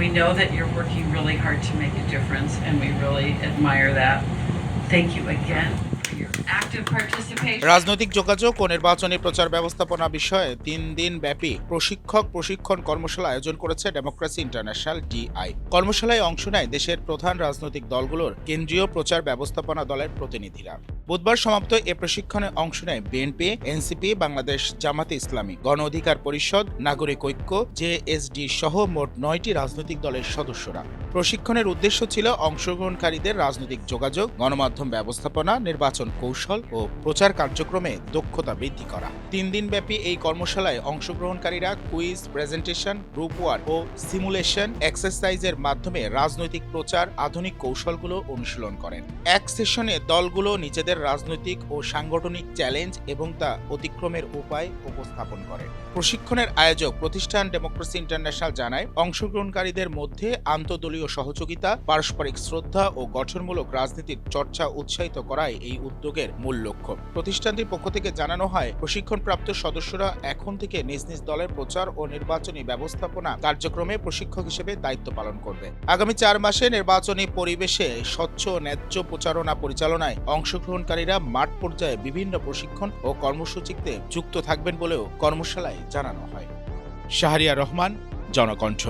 We know that you're working really hard to make a difference, and we really admire that. Thank you again. রাজনৈতিক যোগাযোগ ও নির্বাচনী প্রচার ব্যবস্থাপনা বিষয়ে তিন দিন ব্যাপী প্রশিক্ষক প্রশিক্ষণ কর্মশালা আয়োজন করেছে ডেমোক্রেসি ইন্টারন্যাশনাল ডিআই কর্মশালায় অংশ নেয় দেশের প্রধান রাজনৈতিক দলগুলোর কেন্দ্রীয় প্রচার ব্যবস্থাপনা দলের প্রতিনিধিরা বুধবার সমাপ্ত এ প্রশিক্ষণে অংশ নেয় বিএনপি, এনসিপি, বাংলাদেশ জামাতে ইসলামী, গণ অধিকার পরিষদ, নাগরিক ঐক্য, জেএসডি সহ মোট নয়টি রাজনৈতিক দলের সদস্যরা। প্রশিক্ষণের উদ্দেশ্য ছিল অংশগ্রহণকারীদের রাজনৈতিক যোগাযোগ, গণমাধ্যম ব্যবস্থাপনা, নির্বাচন কৌশল ও প্রচার কার্যক্রমে দক্ষতা বৃদ্ধি করা। তিন দিনব্যাপী এই কর্মশালায় অংশগ্রহণকারীরা কুইজ, প্রেজেন্টেশন, গ্রুপ ওয়ার্ক ও সিমুলেশন এক্সারসাইজের মাধ্যমে রাজনৈতিক প্রচার, আধুনিক কৌশলগুলো অনুশীলন করেন। এক সেশনে দলগুলো নিজেদের রাজনৈতিক ও সাংগঠনিক চ্যালেঞ্জ এবং তা অতিক্রমের উপায় উপস্থাপন করে। প্রশিক্ষণের আয়োজক প্রতিষ্ঠান ডেমোক্রেসি ইন্টারন্যাশনাল জানায়, অংশগ্রহণকারীদের মধ্যে আন্তদলীয় সহযোগিতা, পারস্পরিক শ্রদ্ধা ও গঠনমূলক রাজনীতির চর্চা উৎসাহিত করাই এই উদ্যোগের মূল লক্ষ্য। প্রতিষ্ঠানটির পক্ষ থেকে জানানো হয়, প্রশিক্ষণপ্রাপ্ত সদস্যরা এখন থেকে নিজ নিজ দলের প্রচার ও নির্বাচনী ব্যবস্থাপনা কার্যক্রমে প্রশিক্ষক হিসেবে দায়িত্ব পালন করবে। আগামী চার মাসে নির্বাচনী পরিবেশে স্বচ্ছ ন্যায্য প্রচারণা পরিচালনায় অংশগ্রহণকারীরা মাঠ পর্যায়ে বিভিন্ন প্রশিক্ষণ ও কর্মসূচিতে যুক্ত থাকবেন বলেও কর্মশালায় জানানো হয়। শাহরিয়া রহমান, জনকণ্ঠ।